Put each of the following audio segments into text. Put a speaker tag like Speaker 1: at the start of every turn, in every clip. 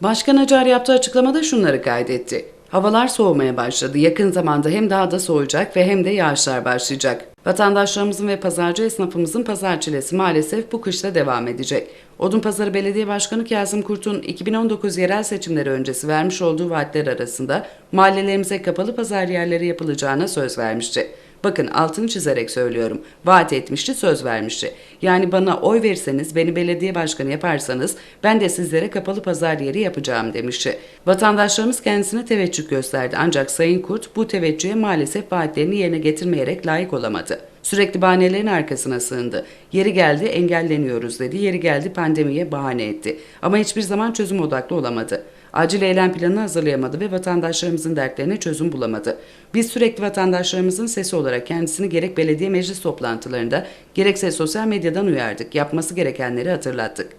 Speaker 1: Başkan Acar yaptığı açıklamada şunları kaydetti. Havalar soğumaya başladı. Yakın zamanda hem daha da soğuyacak ve hem de yağışlar başlayacak. Vatandaşlarımızın ve pazarcı esnafımızın pazar çilesi maalesef bu kışta devam edecek. Odunpazarı Belediye Başkanı Kazım Kurt'un 2019 yerel seçimleri öncesi vermiş olduğu vaatler arasında mahallelerimize kapalı pazar yerleri yapılacağına söz vermişti. Bakın altını çizerek söylüyorum. Vaat etmişti, söz vermişti. Yani bana oy verirseniz, beni belediye başkanı yaparsanız ben de sizlere kapalı pazar yeri yapacağım demişti. Vatandaşlarımız kendisine teveccüh gösterdi ancak Sayın Kurt bu teveccühe maalesef vaatlerini yerine getirmeyerek layık olamadı. Sürekli bahanelerin arkasına sığındı. Yeri geldi engelleniyoruz dedi, yeri geldi pandemiye bahane etti. Ama hiçbir zaman çözüm odaklı olamadı. Acil eylem planı hazırlayamadı ve vatandaşlarımızın dertlerine çözüm bulamadı. Biz sürekli vatandaşlarımızın sesi olarak kendisini gerek belediye meclis toplantılarında gerekse sosyal medyadan uyardık, yapması gerekenleri hatırlattık.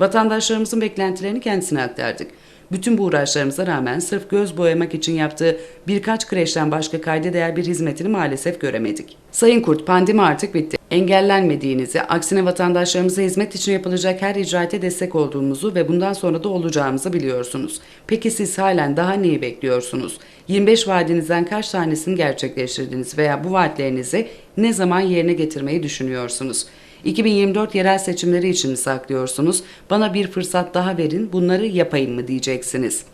Speaker 1: Vatandaşlarımızın beklentilerini kendisine aktardık. Bütün bu uğraşlarımıza rağmen sırf göz boyamak için yaptığı birkaç kreşten başka kayda değer bir hizmetini maalesef göremedik. Sayın Kurt, pandemi artık bitti. Engellenmediğinizi, aksine vatandaşlarımıza hizmet için yapılacak her icraate destek olduğumuzu ve bundan sonra da olacağımızı biliyorsunuz. Peki siz halen daha neyi bekliyorsunuz? 25 vaadinizden kaç tanesini gerçekleştirdiniz veya bu vaatlerinizi ne zaman yerine getirmeyi düşünüyorsunuz? 2024 yerel seçimleri için mi saklıyorsunuz? Bana bir fırsat daha verin, bunları yapayım mı diyeceksiniz.